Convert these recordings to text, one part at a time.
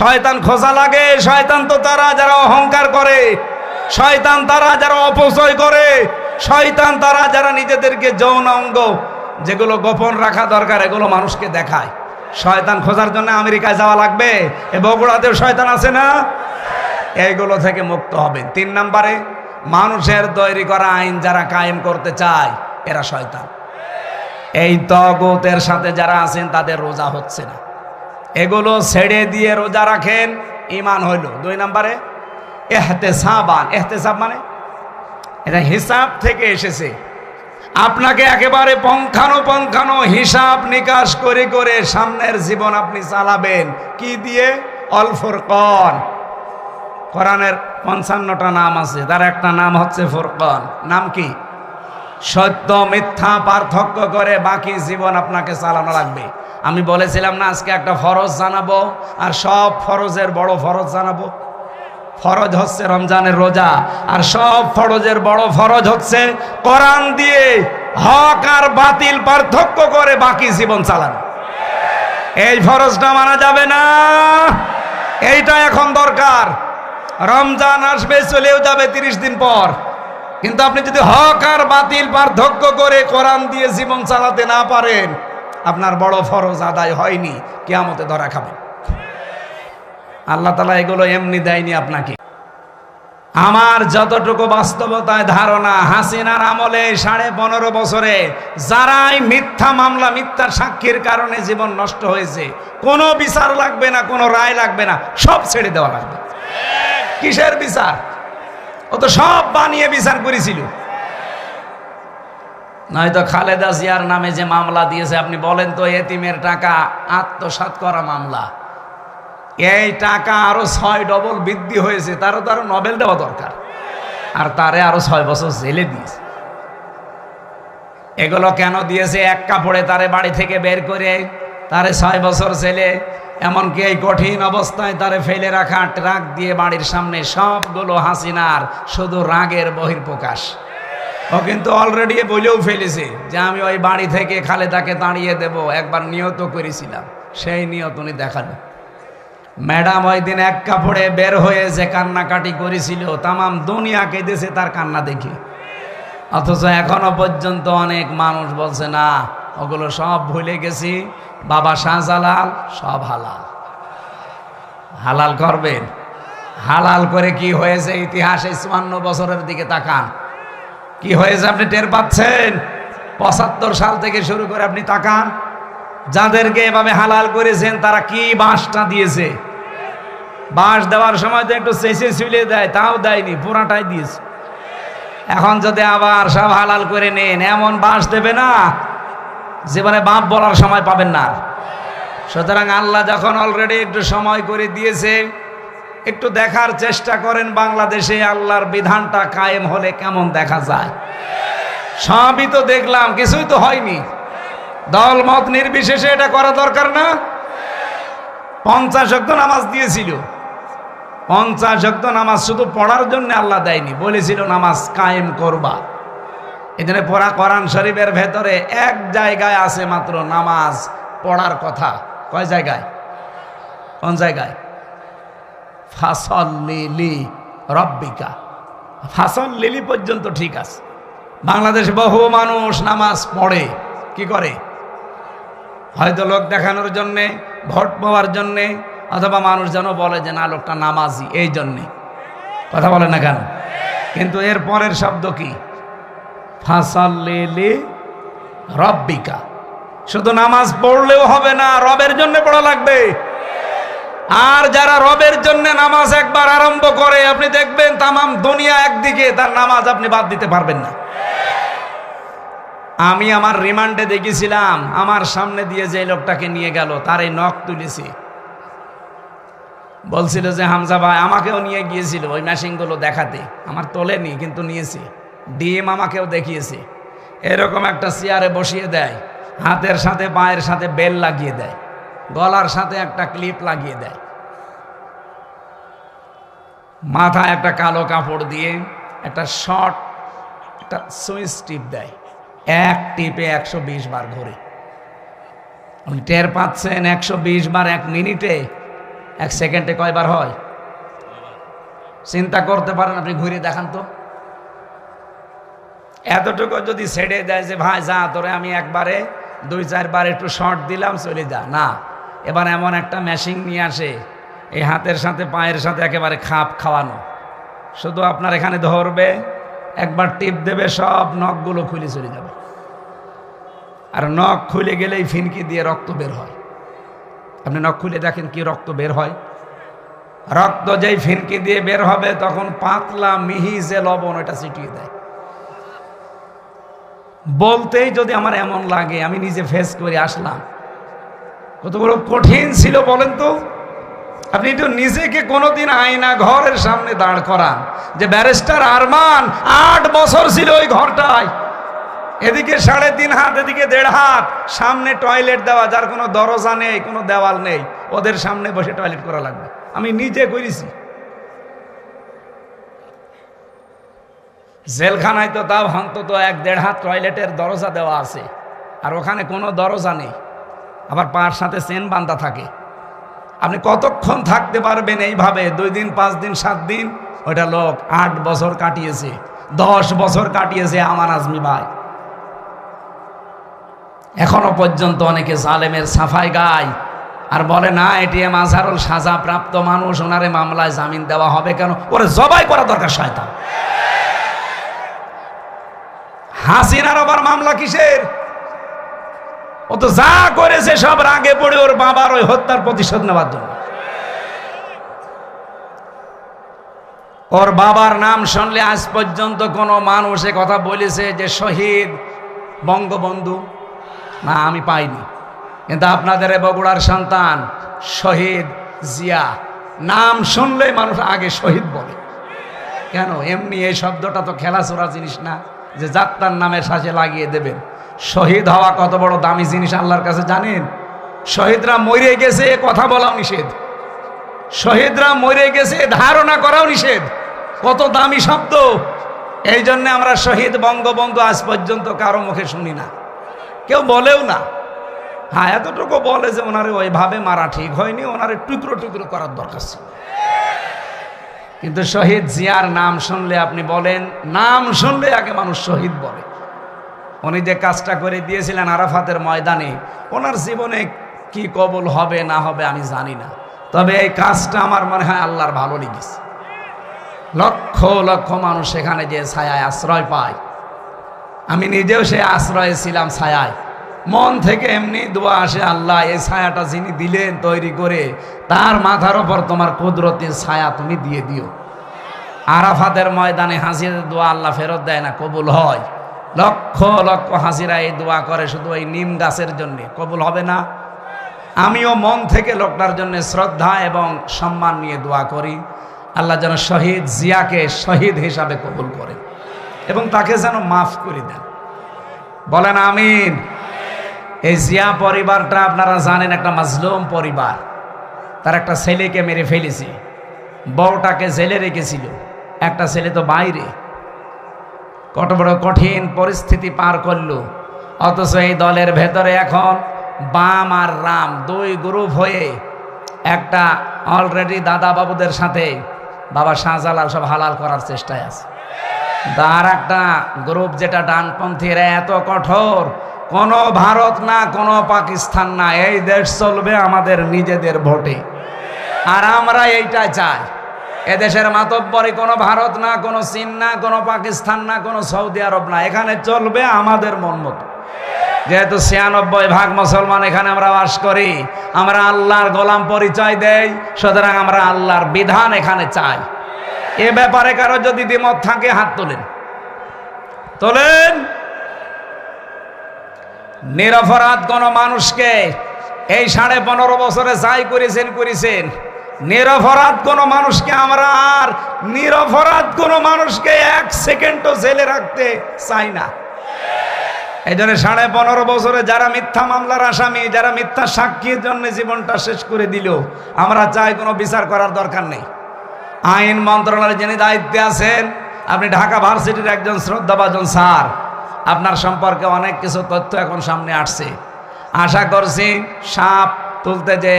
শয়তান খোঁজা লাগে, শয়তান তো তারা যারা অহংকার করে, শয়তান তারা যারা অপচয় করে, শয়তান তারা যারা নিজেদেরকে যৌন অঙ্গ যেগুলো গোপন রাখা দরকার, এগুলো মানুষকে দেখায়। শয়তান খোঁজার জন্য আমেরিকায় যাওয়া লাগবে? এ বগুড়াতেও শয়তান আছে না? এইগুলো থেকে মুক্ত হবে তিন নম্বরে, মানুষের তৈরি করা আইন যারা কায়েম করতে চায়, এরা শয়তান। এই তগতের সাথে যারা আছেন, তাদের রোজা হচ্ছে না। এগুলো ছেড়ে দিয়ে রোজা রাখেন ইমান হইল। দুই নম্বরে, এহতেসাবান। এহতেসাব মানে? এটা হিসাব থেকে এসেছে। আপনাকে একেবারে পঙ্খানো পঙ্খানো হিসাব নিকাশ করে করে সামনের জীবন আপনি চালাবেন। কি দিয়ে? অল্পর কন। কোরআনের পঞ্চান্নটা নাম আছে, তার একটা নাম হচ্ছে ফুরকন নাম কি? সত্য, মিথ্যা, পার্থক্য করে বাকি জীবন আপনাকে চালানো লাগবে। আমি বলেছিলাম না, আজকে একটা ফরজ জানাব, আর সব ফরজের বড় ফরজ জানাব। ফরজ হচ্ছে রমজানের রোজা, আর সব ফরজের বড় ফরজ হচ্ছে কোরআন দিয়ে হক আর বাতিল পার্থক্য করে বাকি জীবন চালানো। এই ফরজটা মানা যাবে না। এইটা এখন দরকার। রমজান আসবে, চলেও যাবে তিরিশ দিন পর। কিন্তু আপনি যদি হক আর বাতিল পার্থক্য করে কোরআন দিয়ে জীবন চালাতে না পারেন আপনার বড় ফরজ আদায় হয়নি, কেয়ামতে ধরা খাবেন। আল্লাহ তালা এগুলো এমনি দেয়নি আপনাকে। আমার যতটুকু বাস্তবতায় ধারণা, হাসিনার আমলে সাড়ে পনেরো বছরে যারাই মিথ্যা মামলা মিথ্যা সাক্ষীর কারণে জীবন নষ্ট হয়েছে, কোনো বিচার লাগবে না, কোনো রায় লাগবে না, সব ছেড়ে দেওয়া লাগবে। কিসের বিচার? ও তো সব বানিয়ে বিচার করেছিল। নয়তো খালেদা জিয়ার নামে যে মামলা দিয়েছে, আপনি বলেন তো এতিমের টাকা আত্মসাৎ করা মামলা। এই টাকা আরও ছয় ডবল বৃদ্ধি হয়েছে, তারও তো আরও নবেল দেওয়া দরকার। আর তারে আরও ছয় বছর জেলে দিয়েছে। এগুলো কেন দিয়েছে? এক কাপড়ে তারে বাড়ি থেকে বের করে তারে ছয় বছর ছেলে এমনকি এই কঠিন অবস্থায় তারে ফেলে রাখা ট্রাক দিয়ে বাড়ির সামনে সবগুলো হাসিনার শুধু রাগের বহির্প্রকাশ ও কিন্তু অলরেডি বলেও ফেলেছে যে আমি ওই বাড়ি থেকে খালেদাকে তাড়িয়ে দেব, একবার নিয়ত করেছিলাম, সেই নিয়ত উনি দেখাল। ম্যাডাম ওই দিন এক কাপড়ে বের হয়ে যে কান্নাকাটি করেছিল, তামাম দুনিয়া কেঁদেছে তার কান্না দেখে। অথচ এখনও পর্যন্ত অনেক মানুষ বলছে, না, ওগুলো সব ভুলে গেছি, বাবা শাহজালাল, সব হালাল। হালাল করবেন? হালাল করে কি হয়েছে? ইতিহাসে চুয়ান্ন বছরের দিকে তাকান। কি হয়েছে আপনি টের পাচ্ছেন? পঁচাত্তর সাল থেকে শুরু করে আপনি তাকান। যাদেরকে এভাবে হালাল করেছেন, তারা কি বাঁশটা দিয়েছে? বাঁশ দেওয়ার সময় তো একটু চেঁচে ছুলে দেয়, তাও দেয়নি, পুরাটাই দিয়েছে। এখন যদি আবার সব হালাল করে নেন, এমন বাঁশ দেবে না, জীবনে বাপ বলার সময় পাবেন না। সুতরাং আল্লাহ যখন অলরেডি একটু সময় করে দিয়েছে একটু দেখার চেষ্টা করেন বাংলাদেশে আল্লাহর বিধানটা কায়েম হলে কেমন দেখা যায়। সবই তো দেখলাম, কিছুই তো হয়নি। দল মত নির্বিশেষে এটা করা দরকার না। পঞ্চাশ অক্ত নামাজ দিয়েছিল। পঞ্চাশ অক্ত নামাজ শুধু পড়ার জন্য আল্লাহ দেয়নি, বলেছিল নামাজ কায়েম করবা। এখানে পড়া কোরআন শরীফের ভেতরে এক জায়গায় আছে মাত্র নামাজ পড়ার কথা। কয় জায়গায়? কোন জায়গায়? ফাসল লিলি রব্বিকা। ফাসল লিলি পর্যন্ত ঠিক আছে। বাংলাদেশ বহু মানুষ নামাজ পড়ে। কি করে? হয়তো লোক দেখানোর জন্যে, ভোট পাওয়ার জন্যে, অথবা মানুষ যেন বলে যে, না, লোকটা নামাজি। এই জন্যে। কথা বলে না কেন? কিন্তু এর পরের শব্দ কি? ফাসাল্লি রব্বিকা। শুধু নামাজ পড়লেও হবে না, রবের জন্য পড়া লাগবে। আর যারা রবের জন্য নামাজ একবার আরম্ভ করে, আপনি দেখবেন তামাম দুনিয়া একদিকে, তার নামাজ আপনি বাদ দিতে পারবেন না। আমি আমার রিমান্ডে দেখেছিলাম, আমার সামনে দিয়ে যে লোকটাকে নিয়ে গেল, তার এই নখ তুলেছি। বলছিল যে, হামজা ভাই, আমাকেও নিয়ে গিয়েছিল ওই মেশিনগুলো দেখাতে। আমার তোলেনি, কিন্তু নিয়েছি। ডিম আমাকেও দেখিয়েছে। এরকম একটা চেয়ারে বসিয়ে দেয়, হাতের সাথে, পায়ের সাথে বেল লাগিয়ে দেয়। গলার সাথে একটা ক্লিপ লাগিয়ে দেয়। মাথায় একটা কালো কাপড় দিয়ে একটা শর্ট, একটা সুইচ টিপ দেয়। এক টিপে একশো বিশ বার ঘুরে। আপনি টের পাচ্ছেন একশো বিশ বার এক মিনিটে, এক সেকেন্ডে কয়বার হয়? চিন্তা করতে পারেন আপনি, ঘুরে দেখান তো। এতটুকু যদি ছেড়ে দেয় যে, ভাই, যা, তোরে আমি একবারে, দুই, চারবার একটু শর্ট দিলাম, চলে যা। না এবার এমন একটা মেশিন নিয়ে আসে, এই হাতের সাথে, পায়ের সাথে একেবারে খাপ খাওয়ানো। শুধু আপনার এখানে ধরবে, একবার টিপ দেবে, সব নখগুলো খুলে চলে যাবে। আর নখ খুলে গেলেই ফিনকি দিয়ে রক্ত বের হয়। আপনি নখ খুলে দেখেন কি রক্ত বের হয়? রক্ত যেই ফিনকি দিয়ে বের হবে, তখন পাতলা, মিহি যে লবণ, ওটা ছিটিয়ে দেয়। বলতেই যদি আমার এমন লাগে, আমি নিজে ফেস করে আসলাম। কত বড় কঠিন ছিল বলেন তো। আপনি একটু নিজেকে কোনোদিন আয়না ঘরের সামনে দাঁড় করান যে ব্যারিস্টার আরমান, আট বছর ছিল ওই ঘরটায়। এদিকে সাড়ে তিন হাত, এদিকে দেড় হাত। সামনে টয়লেট দেওয়া, যার কোনো দরজা নেই, কোনো দেওয়াল নেই। ওদের সামনে বসে টয়লেট করা লাগবে। আমি নিজে করেছি। জেলখানায় তো তাও অন্তত এক দেড় হাত টয়লেটের দরজা দেওয়া আছে। আর ওখানে কোনো দরজা নেই। আবার পার সাথে চেন বান্ধা থাকে। আপনি কতক্ষণ থাকতে পারবেন এইভাবে? দুই দিন, পাঁচ দিন, সাত দিন? ওটা লোক আট বছর কাটিয়েছে, দশ বছর কাটিয়েছে আমার আজমি ভাই। এখনও পর্যন্ত অনেকে জালেমের সাফাই গায় আর বলে, না এটিএম আজহারুল সাজা, প্রাপ্ত মানুষ, ওনারে মামলায় জামিন দেওয়া হবে কেন? ওরে জবাই করা দরকার, শয়তান। হাসিনার আবার মামলা কিসের? ও তো যা করেছে সব রাগে পড়ে ওর বাবার ওই হত্যার প্রতিশোধ নেওয়ার জন্য। ওর বাবার নাম শুনলে আজ পর্যন্ত কোনো মানুষ কথা বলেছে যে শহীদ বঙ্গবন্ধু? না, আমি পাইনি। কিন্তু আপনাদের বগুড়ার সন্তান শহীদ জিয়া, নাম শুনলেই মানুষ আগে শহীদ বলে। কেন? এমনি এই শব্দটা তো খেলাচোরা জিনিস না, যে যাত্রার নামের সাথে লাগিয়ে দেবেন। শহীদ হওয়া কত বড় দামি জিনিস আল্লাহর কাছে জানেন? শহীদরা মরে গেছে কথা বলাও নিষেধ। শহীদরা মরে গেছে ধারণা করাও নিষেধ। কত দামি শব্দ। এই জন্য আমরা শহীদ বঙ্গবন্ধু আজ পর্যন্ত কারও মুখে শুনি না। কেউ বলেও না। হ্যাঁ এতটুকু বলে যে ওনারে ওইভাবে মারা ঠিক হয়নি, ওনারে টুকরো টুকরো করার দরকার ছিল। কিন্তু শহীদ জিয়ার নাম শুনলে আপনি বলেন, নাম শুনলে আগে মানুষ শহীদ বলে। উনি যে কাজটা করে দিয়েছিলেন আরাফাতের ময়দানে, ওনার জীবনে কি কবল হবে, না হবে আমি জানি না। তবে এই কাজটা আমার মনে হয় আল্লাহর ভালো লেগেছে। লক্ষ লক্ষ মানুষ সেখানে যে ছায়ায় আশ্রয় পায়। আমি নিজেও সে আশ্রয়ে ছিলাম ছায়ায়। মন থেকে এমনি দোয়া আসে, আল্লাহ, এই ছায়াটা যিনি দিলেন তৈরি করে, তার মাথার ওপর তোমার কুদরতের ছায়া তুমি দিয়ে দিও। আরাফাতের ময়দানে হাসিয়ে দোয়া আল্লাহ ফেরত দেয় না, কবুল হয়। লক্ষ লক্ষ হাসিরা এই দোয়া করে শুধু ওই নিম গাছের জন্যে। কবুল হবে না? আমিও মন থেকে লোকটার জন্য শ্রদ্ধা এবং সম্মান নিয়ে দোয়া করি। আল্লাহ যেন শহীদ জিয়াকে শহীদ হিসাবে কবুল করে এবং তাকে যেন মাফ করে দেন। বলেন আমিন। এই জিয়া পরিবারটা আপনারা জানেন একটা মাজলুম পরিবার। তার একটা ছেলেকে মেরে ফেলেছে। বউটাকে জেলে রেখেছিল। একটা ছেলে তো বাইরে। কত বড় কঠিন পরিস্থিতি পার করল। অথচ এই দলের ভেতরে এখন বাম আর রাম দুই গ্রুপ হয়ে একটা অলরেডি দাদা বাবুদের সাথে বাবা শাহজালাল সব হালাল করার চেষ্টায় আছে। তার একটা গ্রুপ যেটা ডানপন্থীরা এত কঠোর, কোনো ভারত না, কোনো পাকিস্তান না, এই দেশ চলবে আমাদের নিজেদের ভোটে। আর আমরা এইটা চাই। এদেশের মাতব্বরে কোনো ভারত না, কোনো চীন না, কোনো পাকিস্তান না, কোনো সৌদি আরব না। এখানে চলবে আমাদের মন মতো। যেহেতু ছিয়ানব্বই ভাগ মুসলমান এখানে আমরা বাস করি, আমরা আল্লাহর গোলাম পরিচয় দেই, সুতরাং আমরা আল্লাহর বিধান এখানে চাই। এ ব্যাপারে কারও যদি দ্বিমত থাকে, হাত তোলেন। তোলেন। নিরপরাধ কোন মানুষকে এই সাড়ে পনেরো বছরে যাই করেছেন করেছেন নিরপরাধ কোন মানুষকে আমরা আর নিরপরাধ কোন মানুষকে এক সেকেন্ডও জেলে রাখতে চাই না। এই জন্য সাড়ে পনেরো বছরে যারা মিথ্যা মামলার আসামি, যারা মিথ্যা সাক্ষীর জন্য জীবনটা শেষ করে দিল, আমরা চাই কোনো বিচার করার দরকার নেই। আইন মন্ত্রণালয়ের যিনি দায়িত্বে আছেন, আপনি ঢাকা ভার্সিটির একজন শ্রদ্ধাভাজন স্যার, আপনার সম্পর্কে অনেক কিছু তথ্য এখন সামনে আসছে। আশা করছি সাপ তুলতে যে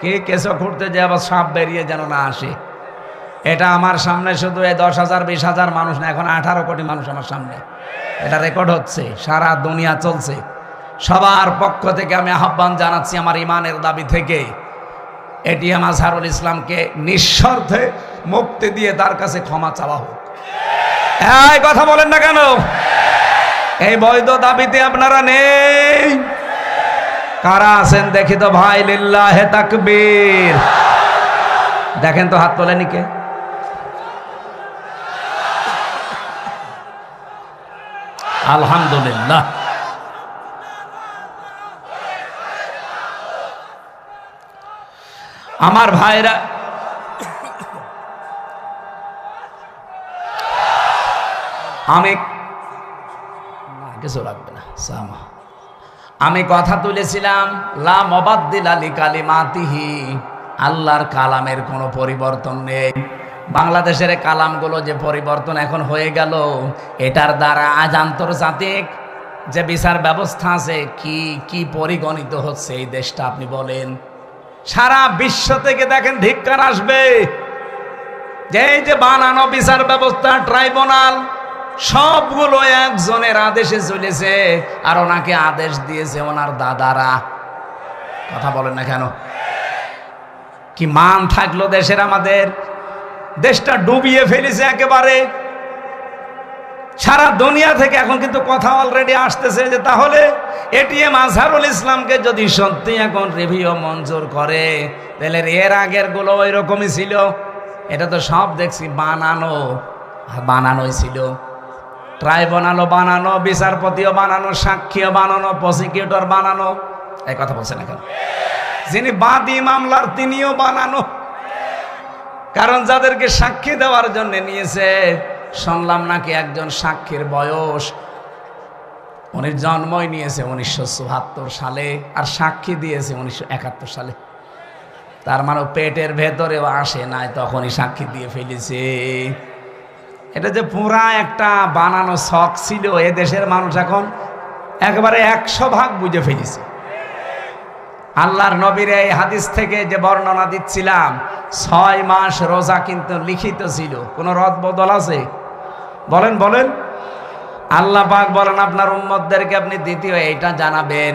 কে কেঁচো খুঁড়তে যে আবার সাপ বেরিয়ে যেন না আসে। এটা আমার সামনে শুধু এই দশ হাজার, বিশ হাজার মানুষ না, এখন আঠারো কোটি মানুষ আমার সামনে। এটা রেকর্ড হচ্ছে, সারা দুনিয়া চলছে। সবার পক্ষ থেকে আমি আহ্বান জানাচ্ছি আমার ইমানের দাবি থেকে। এটিএম আজহারুল ইসলামকে নিঃস্বার্থে মুক্তি দিয়ে তার কাছে ক্ষমা চাওয়া হোক। কথা বলেন না কেন? এই বৈধ দাবিতে আপনারা নেই। কারা আছেন দেখি তো ভাই, লিল্লাহে তাকবীর। দেখেন তো হাত তোলেনি কে? আলহামদুলিল্লাহ। আমার ভাইরা আমি কিছু লাগবে না সামা আমি কথা তুলেছিলাম, লা মবাদ্দিল আলী কালিমাতিহি আল্লাহর কালামের কোনো পরিবর্তন নেই। বাংলাদেশের কালামগুলো যে পরিবর্তন এখন হয়ে গেল, এটার দ্বারা আজ আন্তর্জাতিক যে বিচার ব্যবস্থা আছে, কি কি পরিগণিত হচ্ছে এই দেশটা আপনি বলেন। সারা বিশ্ব থেকে দেখেন ধিক্কার আসবে। যে এই যে বানানো বিচার ব্যবস্থা, ট্রাইব্যুনাল সবগুলো একজনের আদেশে চলেছে আর ওনাকে আদেশ দিয়েছে ওনার দাদারা। কথা বলেন না কেন? কি মান থাকল দেশের আমাদের? দেশটা ডুবিয়ে ফেলেছে একেবারে। সারা দুনিয়া থেকে এখন কিন্তু কথা অলরেডি আসতেছে যে তাহলে এটিএম আজহারুল ইসলামকে যদি সত্যি এখন রিভিউ মঞ্জুর করে, তাহলে এর আগেরগুলো ওই রকমই ছিল। এটা তো সব দেখছি, বানানো। বানানোই ছিল। ট্রাইব্যুনালও বানানো বিচারপতিও বানানো সাক্ষীও বানানো প্রসিকিউটর বানানো এই কথা বলছে না কেন? যিনি বাদী মামলার তিনিও বানানো কারণ যাদেরকে সাক্ষী দেওয়ার জন্য নিয়েছে, শুনলাম নাকি একজন সাক্ষীর বয়স, উনি জন্মই নিয়েছে উনিশশো চুয়াত্তর সালে আর সাক্ষী দিয়েছে উনিশশো একাত্তর সালে। তার মানে পেটের ভেতরেও আসে নাই, তখনই সাক্ষী দিয়ে ফেলেছে। এটা যে পুরা একটা বানানো শখ ছিল, এ দেশের মানুষ এখন একবারে একশো ভাগ বুঝে ফেলেছে। আল্লাহর নবীর এই হাদিস থেকে যে বর্ণনা দিচ্ছিলাম, ছয় মাস রোজা কিন্তু লিখিত ছিল। কোনো রদ বদল আছে? বলেন বলেন। আল্লাহ পাক বলেন, আপনার উম্মতদেরকে আপনি দ্বিতীয় এইটা জানাবেন।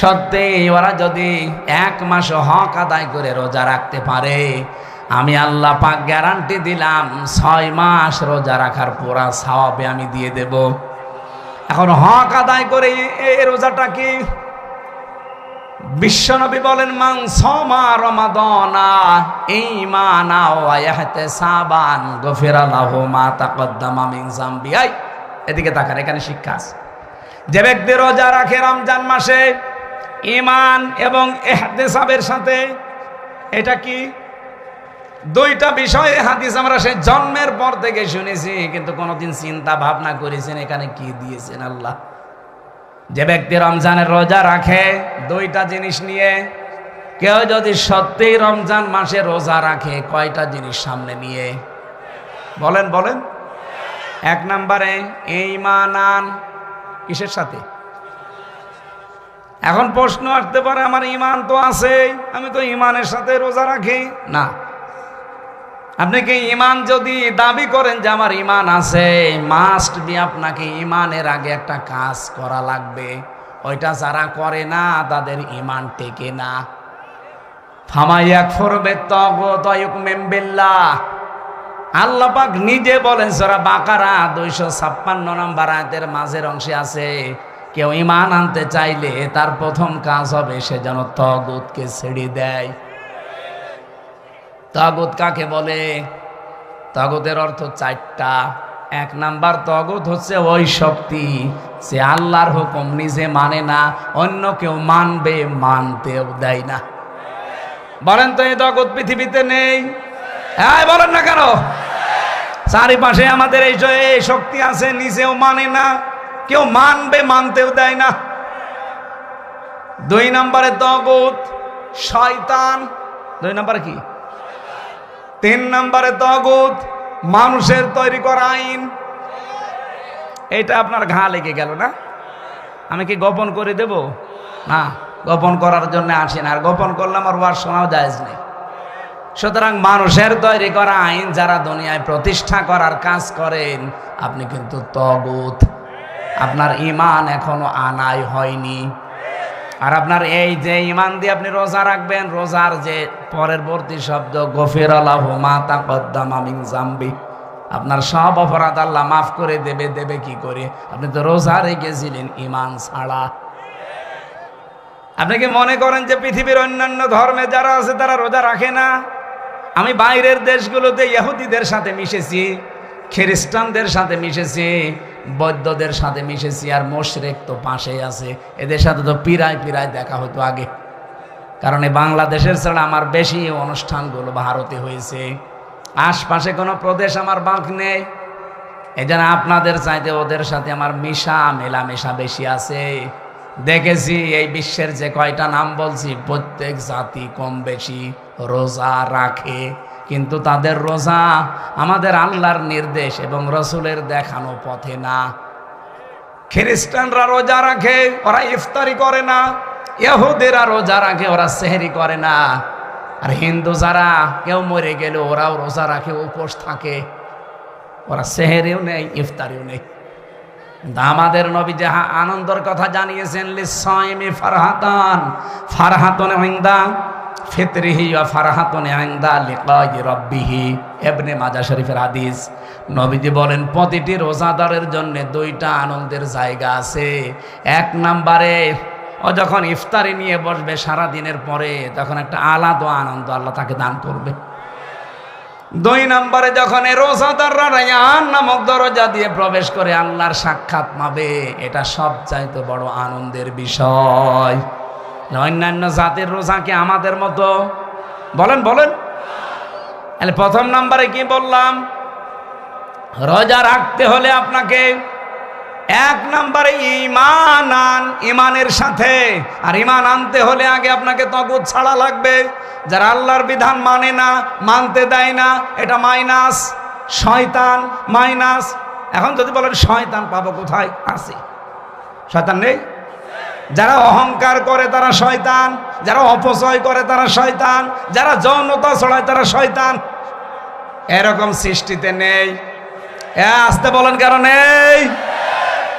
সত্যি, ওরা যদি এক মাস হক আদায় করে রোজা রাখতে পারে আমি আল্লাহ পাক গ্যারান্টি দিলাম, ছয় মাস রোজা রাখার পুরা সওয়াবে আমি দিয়ে দেব। এখন হক আদায় করে এই রোজাটা কি? বিশ্বনবী বলেন মাং সমা রমাদনা ঈমানা ওয়া ইহতিসাবান গফিরা লাহু মা তাকদ্দামা মিন জামবিয়াই এদিকে তাকান, এখানে শিক্ষা আছে। যে ব্যক্তি রোজা রাখে রমজান মাসে ইমান এবং এহতেসাবের সাথে, এটা কি? দুইটা বিষয়ে হাদিস আমরা সেই জন্মের পর থেকে শুনেছি, কিন্তু কোনোদিন চিন্তা ভাবনা করেছেন এখানে কি দিয়েছেন আল্লাহ? যে ব্যক্তি রমজানের রোজা রাখে, দুইটা জিনিস নিয়ে কেউ যদি সত্যিই রমজান মাসে রোজা রাখে, কয়টা জিনিস সামনে নিয়ে? বলেন বলেন। এক নম্বরে এই মানান কিসের সাথে? এখন প্রশ্ন আসতে পারে, আমার ইমান তো আছে আমি তো ইমানের সাথে রোজা রাখি? না। আপনি কি ইমান যদি দাবি করেন যে আমার ইমান আছে মাস্ট বি আপনাকে ইমানের আগে একটা কাজ করা লাগবে। ওইটা যারা করে না, তাদের ইমান টেকে না। ফামাইয়াক ফরবে তগতয়ুক মেম্বিল্লাহ আল্লাহ পাক নিজে বলেন, সরা বাকারা দুইশো ছাপ্পান্ন নম্বর আয়াতের মাঝের অংশে আছে, কেউ ইমান আনতে চাইলে তার প্রথম কাজ হবে সে যেন তগুতকে ছেড়ে দেয়। তগুত কাকে বলে? তগুতের অর্থ চারটা। এক নাম্বার, তগুত হচ্ছে ওই শক্তি, সে আল্লাহর হুকুম নিজে মানে না, অন্য কেউ মানবে, মানতেও দেয় না। বলেন তো এই তগুত পৃথিবীতে নেই? হ্যাঁ বলেন না কেন? চারিপাশে আমাদের এই শক্তি আছে, নিজেও মানে না, কেউ মানবে, মানতেও দেয় না। দুই নম্বরে তগুত, শয়তান। দুই নম্বরে কি? তিন নম্বরে তগুত, মানুষের তৈরি করা আইন। এটা আপনার ঘা লেগে গেল না? আমি কি গোপন করে দেব? না, গোপন করার জন্য আসেন আর গোপন করলাম আর ওয়ার শোনাও যায় নেই। সুতরাং মানুষের তৈরি করা আইন যারা দুনিয়ায় প্রতিষ্ঠা করার কাজ করেন, আপনি কিন্তু তগুত। আপনার ইমান এখনও আনাই হয়নি। আর আপনার এই যে ইমান দিয়ে আপনি রোজা রাখবেন, রোজার যে পরের বর্তী শব্দ, গফির আল্লাহ মাতা কদ্দাম আমিন জাম্বি আপনার সব অপরাধ আল্লাহ মাফ করে দেবে দেবে কি করে? আপনি তো রোজা রেখেছিলেন ইমান ছাড়া। আপনি কি মনে করেন যে পৃথিবীর অন্যান্য ধর্মে যারা আছে, তারা রোজা রাখে না? আমি বাইরের দেশগুলোতে ইহুদিদের সাথে মিশেছি, খ্রিস্টানদের সাথে মিশেছি বৌদ্ধদের সাথে মিশেছি আর মোশরেক তো পাশেই আছে। এদের সাথে তো পিরায় পিরায় দেখা হতো আগে। কারণ এই বাংলাদেশের ছাড়া আমার বেশি অনুষ্ঠানগুলো ভারতে হয়েছে। আশপাশে কোনো প্রদেশ আমার বাঁক নেই। এই জন্য আপনাদের চাইতে ওদের সাথে আমার মিশা মেলামেশা বেশি আছে। দেখেছি এই বিশ্বের যে কয়টা নাম বলছি, প্রত্যেক জাতি কম বেশি রোজা রাখে। কিন্তু তাদের রোজা আমাদের আল্লাহর নির্দেশ এবং রসুলের দেখানো পথে না। খ্রিস্টানরা রোজা রাখে, ওরা ইফতারি করে না। ইহুদেরা রোজা রাখে, ওরা সেহেরি করে না। আর হিন্দু যারা, কেউ মরে গেলে ওরাও রোজা রাখে, উপোস থাকে। ওরা সেহেরিও নেই, ইফতারিও নেই। আমাদের নবী যে হা- আনন্দের কথা জানিয়েছেন লিসাইমি ফারহাতান, ফারহাতুন ইনদা ফিতরিহি ওয়া ফারহাতুন লিকাই রাব্বিহি। শরীফের হাদিস। নবীজি বলেন, প্রতিটি রোজাদারের জন্য দুইটা আনন্দের জায়গা আছে। এক নম্বরে, ও যখন ইফতারি নিয়ে বসবে সারা দিনের পরে, তখন একটা আলাদা আনন্দ আল্লাহ তাকে দান করবে। দুই নম্বরে, যখন এই রোজাদাররা রায়ান নামক দরজা দিয়ে প্রবেশ করে আল্লাহর সাক্ষাৎ পাবে, এটা সব চাইতে বড় আনন্দের বিষয়। অন্যান্য জাতির রোজা কি আমাদের মতো? বলেন বলেন। প্রথম নম্বরে কি বললাম? রোজা রাখতে হলে আপনাকে এক নম্বরে ইমান আন ইমানের সাথে। আর ইমান আনতে হলে আগে আপনাকে তগুদ ছাড়া লাগবে। যারা আল্লাহর বিধান মানে না, মানতে দেয় না, এটা মাইনাস। শয়তান, মাইনাস। এখন যদি বলেন, শয়তান পাবো কোথায়? আছে। শয়তান নেই? যারা অহংকার করে তারা শয়তান, যারা অপচয় করে তারা শয়তান, যারা যৌনতা ছড়ায় তারা শয়তান। এরকম সৃষ্টিতে নেই। আসতে বলেন কেন নেই?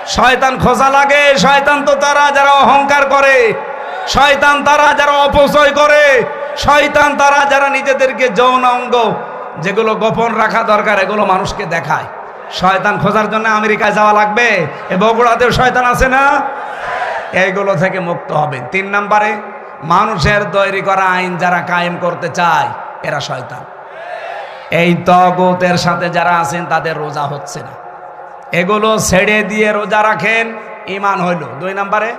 শয়তান খোঁজা লাগে, শয়তান তো তারা যারা অহংকার করে, শয়তান তারা যারা অপচয় করে, শয়তান তারা যারা নিজেদেরকে যৌন অঙ্গ, যেগুলো গোপন রাখা দরকার, এগুলো মানুষকে দেখায়। শয়তান খোঁজার জন্য আমেরিকায় যাওয়া লাগবে? এ বগুড়াতেও শয়তান আছে না? এইগুলো থেকে মুক্ত হবে। তিন নম্বরে, মানুষের তৈরি করা আইন যারা কায়েম করতে চায়, এরা শয়তান। এই তগতের সাথে যারা আছেন, তাদের রোজা হচ্ছে না। এগুলো ছেড়ে দিয়ে রোজা রাখেন ইমান হইল। দুই নম্বরে,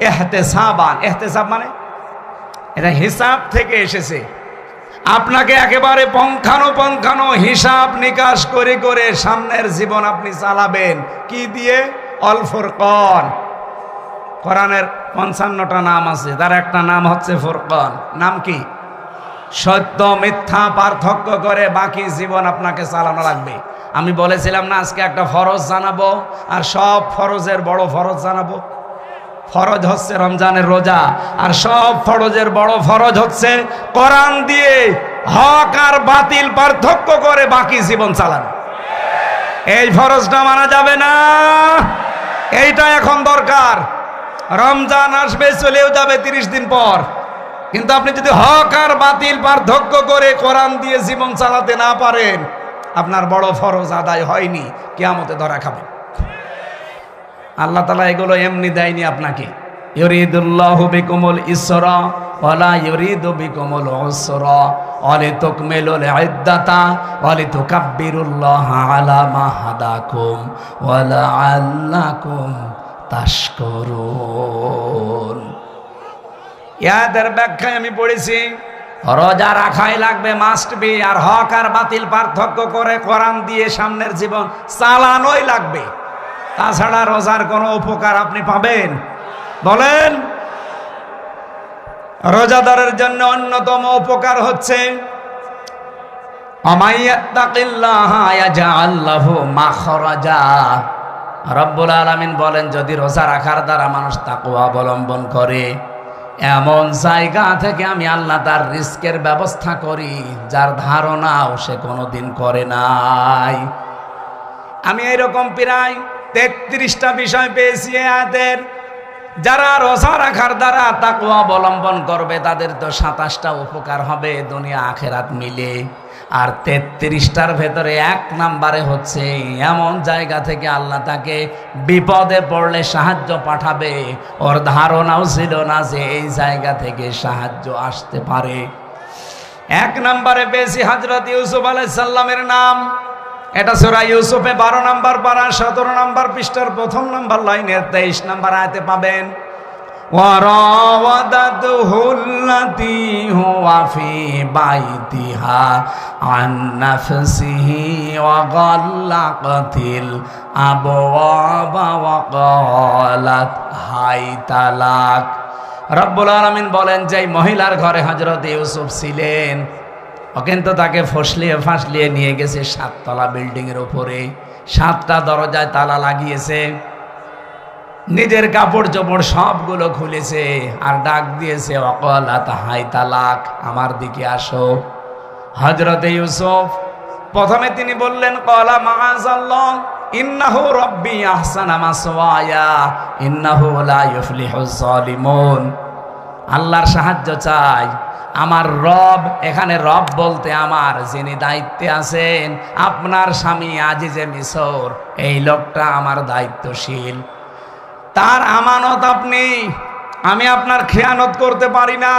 এহতেসাবান। এহতেসাব মানে? এটা হিসাব থেকে এসেছে। আপনাকে একেবারে পঙ্খানো পঙ্খানো হিসাব নিকাশ করে করে সামনের জীবন আপনি চালাবেন। কি দিয়ে? অল্পর কন। কোরআনের পঞ্চান্নটা নাম আছে, তার একটা নাম হচ্ছে ফুরকন। নাম কি? সত্য, মিথ্যা, পার্থক্য করে বাকি জীবন আপনাকে চালানো লাগবে। আমি বলেছিলাম না, আজকে একটা ফরজ জানাব, আর সব ফরজের বড় ফরজ জানাব। ফরজ হচ্ছে রমজানের রোজা, আর সব ফরজের বড় ফরজ হচ্ছে কোরআন দিয়ে হক আর বাতিল পার্থক্য করে বাকি জীবন চালানো। এই ফরজটা মানা যাবে না। এইটা এখন দরকার। রমজান আসবে, চলেও যাবে তিরিশ দিন পর। কিন্তু আপনি যদি হক আর বাতিল পার্থক্য করে কোরআন দিয়ে জীবন চালাতে না পারেন, আপনার বড় ফরজ আদায় হয়নি, কেয়ামতে ধরা খাবেন। আল্লাহ তালা এগুলো এমনি দেয়নি আপনাকে। ইউরিদুল্লাহ বিকুমুল তুকাব্বিরুল্লাহ আলা তাশকুরুন ইয়াদের ব্যাখ্যায় আমি পড়েছি, রোজা রাখাই লাগবে মাস্ট বি আর হক আর বাতিল পার্থক্য করে কোরআন দিয়ে সামনের জীবন চালানোই লাগবে। তাছাড়া রোজার কোনো উপকার আপনি পাবেন। বলেন, রোজাদারের জন্য অন্যতম উপকার হচ্ছে রব্বুল আলমিন বলেন, যদি রোজা রাখার দ্বারা মানুষ তাকে অবলম্বন করে, এমন জায়গা থেকে আমি আল্লাহ তার রিস্কের ব্যবস্থা করি, যার ধারণাও সে কোনোদিন করে নাই। আমি এরকম প্রায় তেত্রিশটা বিষয় পেয়েছি আয়াতের। যারা রোজা রাখার দ্বারা তাকে অবলম্বন করবে, তাদের তো সাতাশটা উপকার হবে, দুনিয়া আখেরাত মিলে। আর তেত্রিশটার ভেতরে এক নাম্বারে হচ্ছে, এমন জায়গা থেকে আল্লাহ তাকে বিপদে পড়লে সাহায্য পাঠাবে। ওর ধারণাও ছিল না যে এই জায়গা থেকে সাহায্য আসতে পারে। এক নম্বরে পেয়েছি হজরত ইউসুফ আলাইসাল্লামের নাম। এটা সোরা ইউসুফে বারো নাম্বার পারা, সতেরো নাম্বার পৃষ্ঠার প্রথম নাম্বার লাইনের তেইশ নাম্বার আয়তে পাবেন। وراودته التي هو في بيتها عن نفسه وغلقت الأبواب وقالت هيت لك রব্বুল আলমিন বলেন যে এই মহিলার ঘরে হজরত ইউসুফ ছিলেন ও কিন্তু তাকে ফসলিয়ে ফাঁসলিয়ে নিয়ে গেছে সাততলা বিল্ডিংয়ের উপরে সাতটা দরজায় তালা লাগিয়েছে নিজের কাপড় চোপড় সবগুলো খুলেছে আর ডাক দিয়েছে অকলাত হাই তালাক, আমার দিকে আসো। হজরতে ইউসুফ প্রথমে তিনি বললেন, কলা মাআজাল্লাহ ইন্নাহু রব্বি আহসানা মাসওয়ায়া, ইন্নাহু লা ইউফলিহুজ জালিমুন আল্লাহর সাহায্য চাই। আমার রব, এখানে রব বলতে আমার যিনি দায়িত্বে আছেন, আপনার স্বামী আজিজে মিশর এই লোকটা আমার দায়িত্বশীল। তার আমানত আপনি, আমি আপনার খেয়ানত করতে পারি না।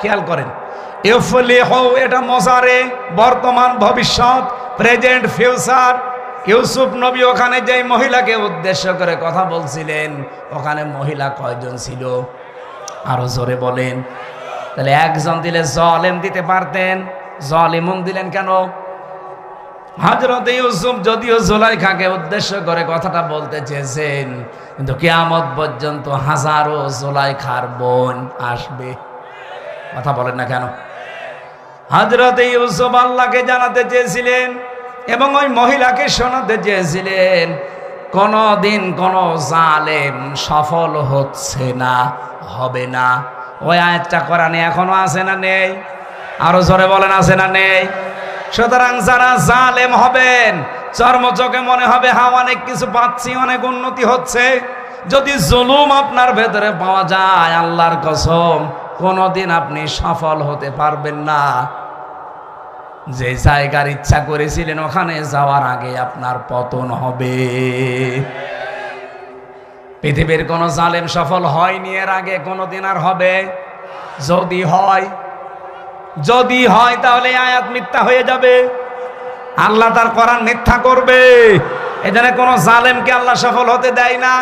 খেয়াল করেন। এটা মজারে বর্তমান ভবিষ্যৎ, প্রেজেন্ট ফিউচার। ইউসুফ নবী ওখানে যে মহিলাকে উদ্দেশ্য করে কথা বলছিলেন, ওখানে মহিলা কয়জন ছিল? আরও জোরে বলেন। তাহলে একজন দিলে জলেম দিতে পারতেন, জলিমুন দিলেন কেন? হজরত ইউসুফ যদিও জোলাইখাকে উদ্দেশ্য করে কথাটা বলতে চেয়েছেন কিন্তু কেয়ামত পর্যন্ত হাজারো জোলাইখার বোন আসবে। কথা বলেন না কেন? হজরত ইউসুফ আল্লাহকে জানাতে চেয়েছিলেন এবং ওই মহিলাকে শোনাতে চেয়েছিলেন কোনো দিন কোন জালেম সফল হচ্ছে না, হবে না। ওই আয়াতটা কোরআনে এখনও আছে না নেই? আরও জোরে বলেন, আছে না নেই? সুতরাং যারা জালেম হবেন চর্মচোখে মনে হবে হা অনেক কিছু পাচ্ছি, অনেক উন্নতি হচ্ছে। যদি জুলুম আপনার ভেতরে পাওয়া যায়, আল্লাহর কসম, কোনোদিন আপনি সফল হতে পারবেন না। যে জায়গার ইচ্ছা করেছিলেন, ওখানে যাওয়ার আগে আপনার পতন হবে। পৃথিবীর কোনো জালেম সফল হয়নি, এর আগে কোনোদিন আর হবে। যদি হয় যদি হয় তাহলে আয়াত মিথ্যা হয়ে যাবে। আল্লাহ তার করার মিথ্যা করবে। এখানে কোনো জালেমকে আল্লাহ সফল হতে দেয় না।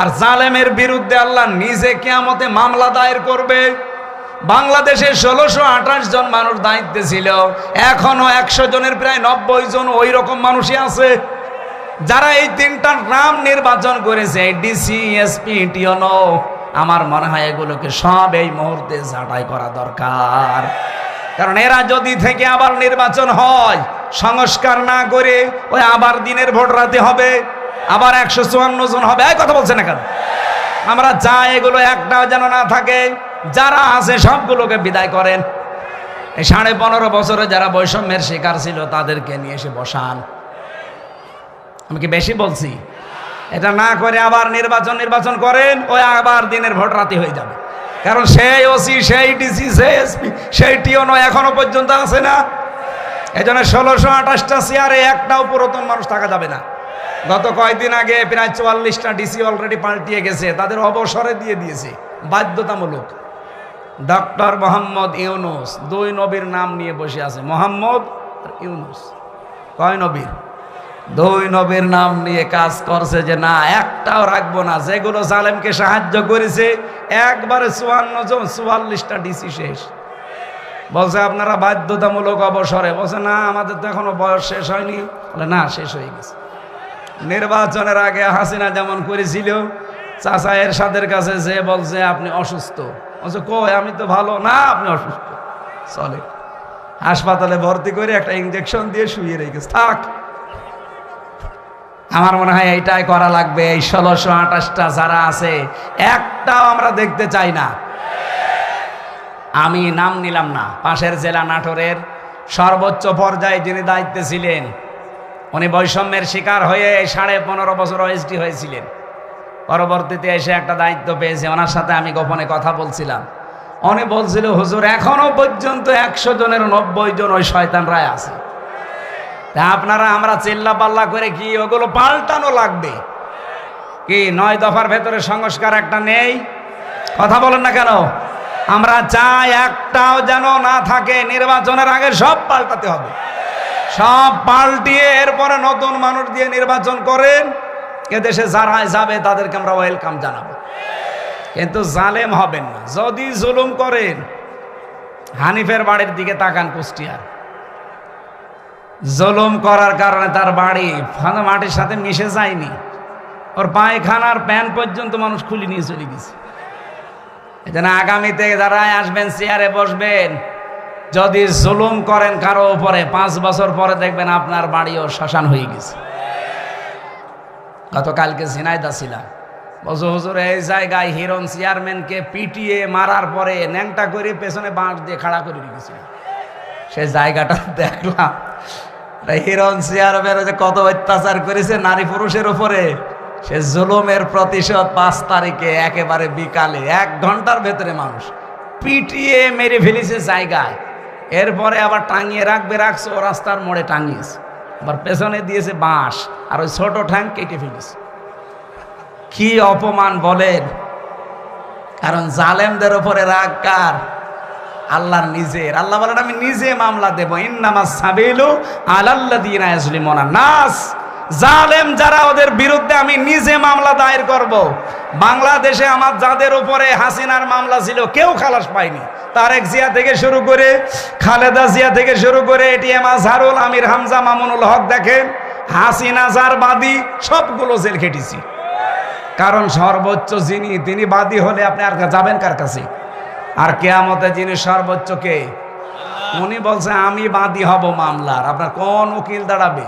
আর জালেমের বিরুদ্ধে আল্লাহ নিজে কেয়ামতে মামলা দায়ের করবে। বাংলাদেশে ষোলোশো আঠাশ জন মানুষ দায়িত্বে ছিল। এখনও একশো জনের প্রায় নব্বই জন ওই রকম মানুষই আছে। যারা এই তিনটার নাম নির্বাচন করেছে ডিসি এসপি টিওনো আমার মনে হয় এগুলোকে সব এই মুহূর্তে ঝাঁটাই করা দরকার। কারণ এরা যদি থেকে আবার নির্বাচন হয়, সংস্কার না করে ওই আবার দিনের ভোট রাতে হবে, আবার একশো চুয়ান্ন জন হবে। এই কথা বলছে না কেন? আমরা যা এগুলো একটাও যেন না থাকে, যারা আছে সবগুলোকে বিদায় করেন। এই সাড়ে পনেরো বছরে যারা বৈষম্যের শিকার ছিল, তাদেরকে নিয়ে এসে বসান। আমি কি বেশি বলছি? এটা না করে আবার নির্বাচন নির্বাচন করেন, ওই আবার দিনের ভোট রাতে হয়ে যাবে। কারণ সেই ওসি সেই ডিসি সেই এসপি সেই টিওনো এখনও পর্যন্ত আছে না? এই জন্য ষোলোশো আঠাশটা চেয়ারে একটাও পুরাতন মানুষ থাকা যাবে না। গত কয়েকদিন আগে প্রায় চুয়াল্লিশটা ডিসি অলরেডি পাল্টিয়ে গেছে, তাদের অবসরে দিয়ে দিয়েছে, বাধ্যতামূলক। ডক্টর মোহাম্মদ ইউনুস, দুই নবীর নাম নিয়ে বসে আছে। মোহাম্মদ ইউনুস, কয় নবীর? দুই নবীর নাম নিয়ে কাজ করছে যে না, একটাও রাখব না। যেগুলো জালেমকে সাহায্য করেছে, একবারে চুয়ান্ন জন, চুয়াল্লিশটা ডিসি শেষ। বলছে, আপনারা বাধ্যতামূলক অবসরে। বলছে, না, আমাদের তো এখনও বয়স শেষ হয়নি। বলে, না, শেষ হয়ে গেছে। নির্বাচনের আগে হাসিনা যেমন করেছিল, চাচা এর সাদের কাছে যে বলছে, আপনি অসুস্থ। বলছে, কই, আমি তো ভালো। না, আপনি অসুস্থ। চলে। হাসপাতালে ভর্তি করে একটা ইঞ্জেকশন দিয়ে শুয়ে রেখেছে। থাক আমার মনে হয় এইটাই করা লাগবে। এই ষোলোশো আঠাশটা যারা আছে, একটাও আমরা দেখতে চাই না। আমি নাম নিলাম না। পাশের জেলা নাটোরের সর্বোচ্চ পর্যায়ে যিনি দায়িত্বে ছিলেন, উনি বৈষম্যের শিকার হয়ে সাড়ে পনেরো বছর ওএসডি হয়েছিলেন। পরবর্তীতে এসে একটা দায়িত্ব পেয়েছে। ওনার সাথে আমি গোপনে কথা বলছিলাম। উনি বলছিল, হুজুর, এখনও পর্যন্ত একশো জনের নব্বই জন ওই শয়তান রায় আছে। তা আপনারা আমরা চিল্লা পাল্লা করে কি ওগুলো পাল্টানো লাগবে? কি নয় দফার ভেতরে সংস্কার একটা নেই? কথা বলেন না কেন? আমরা চাই একটাও যেন না থাকে, নির্বাচনের আগে সব পাল্টাতে হবে। সব পাল্টিয়ে এরপরে নতুন মানুষ দিয়ে নির্বাচন করেন, এদেশে যারা যাবে তাদেরকে আমরা ওয়েলকাম জানাব। কিন্তু জালেম হবেন না। যদি জুলুম করেন, হানিফের বাড়ির দিকে তাকান কুষ্টিয়ার জুলুম করার কারণে তার বাড়ি ফাঁদা মাটির সাথে মিশে যায়নি। ওর পায়খানার প্যান পর্যন্ত মানুষ খুলে নিয়ে চলে গেছে। জন্য আগামীতে যারা আসবেন, চেয়ারে বসবেন, যদি জুলুম করেন কারও উপরে, পাঁচ বছর পরে দেখবেন আপনার বাড়িও শ্মশান হয়ে গেছে। গতকালকে ঝিনাইদা ছিলাম। বলছো, হুজুর, এই জায়গায় হিরণ চেয়ারম্যানকে পিটিয়ে মারার পরে ন্যাংটা করে পেছনে বাঁশ দিয়ে খাড়া করে রেখেছিল সে জায়গাটা দেখলাম হিরণ চেয়ারম্যান যে কত অত্যাচার করেছে নারী পুরুষের উপরে, সে জুলুমের প্রতিশোধ পাঁচ তারিখে একেবারে বিকালে, এক ঘণ্টার ভেতরে মানুষ পিটিয়ে মেরে ফেলেছে জায়গায়। এরপরে আবার টাঙিয়ে রাখবে, রাখছে, ও রাস্তার মোড়ে টাঙিয়েছে। আবার পেছনে দিয়েছে বাঁশ, আর ওই ছোট ঠ্যাং কেটে ফেলেছে। কি অপমান বলেন? কারণ জালেমদের উপরে রাগ কার? আল্লাহর নিজের। আল্লাহ বলেন, আমি নিজে মামলা দেব। সাবিলু নাস। জালেম যারা ওদের বিরুদ্ধে আমি নিজে মামলা দায়ের করব। বাংলাদেশে আমার যাদের উপরে হাসিনার মামলা ছিল, কেউ খালাস পায়নি। তারেক জিয়া থেকে শুরু করে খালেদা জিয়া থেকে শুরু করে এটিএম আজহারুল আমির হামজা মামুনুল হক দেখেন, হাসিনা, যার বাদী, সবগুলো জেল খেটেছি। কারণ সর্বোচ্চ যিনি, তিনি বাদী হলে আপনি আর যাবেন কার কাছে? আর কেয়ামতে যিনি সর্বোচ্চ কে? উনি বলছে, আমি বাদী হব মামলার। আপনার কোন উকিল দাঁড়াবে?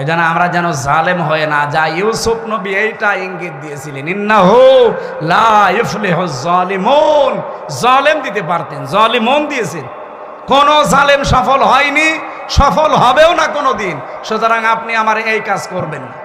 এই জন্য আমরা যেন জালেম হয়ে না যা ইউসুফ নবী এইটা ইঙ্গিত দিয়েছিলেন। ইন্না হো লাইফলে জলিমন। জলেম দিতে পারতেন, জলিমন দিয়েছেন। কোন জালেম সফল হয়নি, সফল হবেও না কোনো দিন সুতরাং আপনি আমার এই কাজ করবেন না।